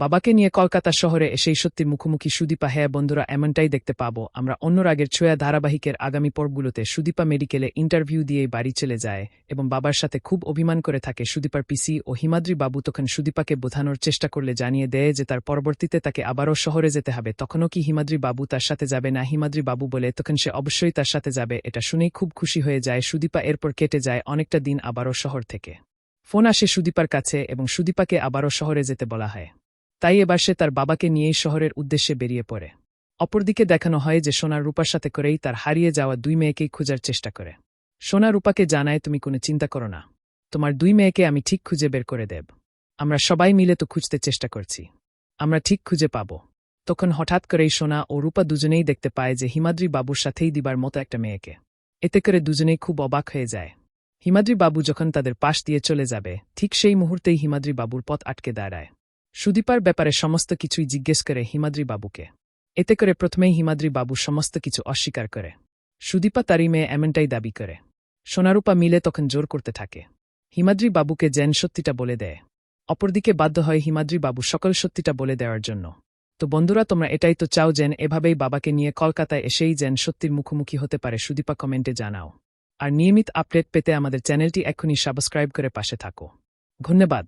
বাবাকে নিয়ে কলকাতা শহরে এসেই সত্যি মুখোমুখি সুদীপা হ্যাঁ বন্ধুরা এমনটাই দেখতে পাবো। আমরা অন্য রাগের ছোয়া ধারাবাহিকের আগামী পর্বগুলোতে সুদীপা মেডিকেলে ইন্টারভিউ দিয়েই বাড়ি চলে যায় এবং বাবার সাথে খুব অভিমান করে থাকে সুদীপার পিসি ও হিমাদ্রি বাবু তখন সুদীপাকে বোঝানোর চেষ্টা করলে জানিয়ে দেয় যে তার পরবর্তীতে তাকে আবারও শহরে যেতে হবে। তখনও কি হিমাদ্রি বাবু তার সাথে যাবে না হিমাদ্রি বাবু বলে তখন সে অবশ্যই তার সাথে যাবে। এটা শুনেই খুব খুশি হয়ে যায় সুদীপা এরপর কেটে যায় অনেকটা দিন আবারও শহর থেকে। ফোন আসে সুদীপার কাছে এবং সুদীপাকে আবারও শহরে যেতে বলা হয়। তাই এবার সে তার বাবাকে নিয়েই শহরের উদ্দেশ্যে বেরিয়ে পড়ে। অপরদিকে দেখানো হয় যে সোনা রূপার সাথে করেই তার হারিয়ে যাওয়া দুই মেয়েকেই খোঁজার চেষ্টা করে। সোনা রূপাকে জানায়, তুমি কোনো চিন্তা করো না। তোমার দুই মেয়েকে আমি ঠিক খুঁজে বের করে দেব। আমরা সবাই মিলে তো খুঁজতে চেষ্টা করছি। আমরা ঠিক খুঁজে পাব। তখন হঠাৎ করেই সোনা ও রূপা দুজনেই দেখতে পায় যে হিমাদ্রি বাবুর সাথেই দিবার মতো একটা মেয়েকে। এতে করে দুজনেই খুব অবাক হয়ে যায়। হিমাদ্রি বাবু যখন তাদের পাশ দিয়ে চলে যাবে, ঠিক সেই মুহূর্তেই হিমাদ্রি বাবুর পথ আটকে দাঁড়ায়। সুদীপার ব্যাপারে সমস্ত কিছুই জিজ্ঞেস করে হিমাদ্রি বাবুকে। এতে করে প্রথমেই হিমাদ্রি বাবু সমস্ত কিছু অস্বীকার করে। সুদীপা তারই মেয়ে এমনটাই দাবি করে। সোনারূপা মিলে তখন জোর করতে থাকে। হিমাদ্রি বাবুকে জেন সত্যিটা বলে দেয়। অপরদিকে বাধ্য হয় হিমাদ্রি বাবু সকল সত্যিটা বলে দেওয়ার জন্য। তো বন্ধুরা, তোমরা এটাই তো চাও যেন এভাবেই বাবাকে নিয়ে কলকাতায় এসেই যেন সত্যির মুখোমুখি হতে পারে সুদীপা কমেন্টে জানাও। আর নিয়মিত আপডেট পেতে আমাদের চ্যানেলটি এখনই সাবস্ক্রাইব করে পাশে থাকো। ধন্যবাদ।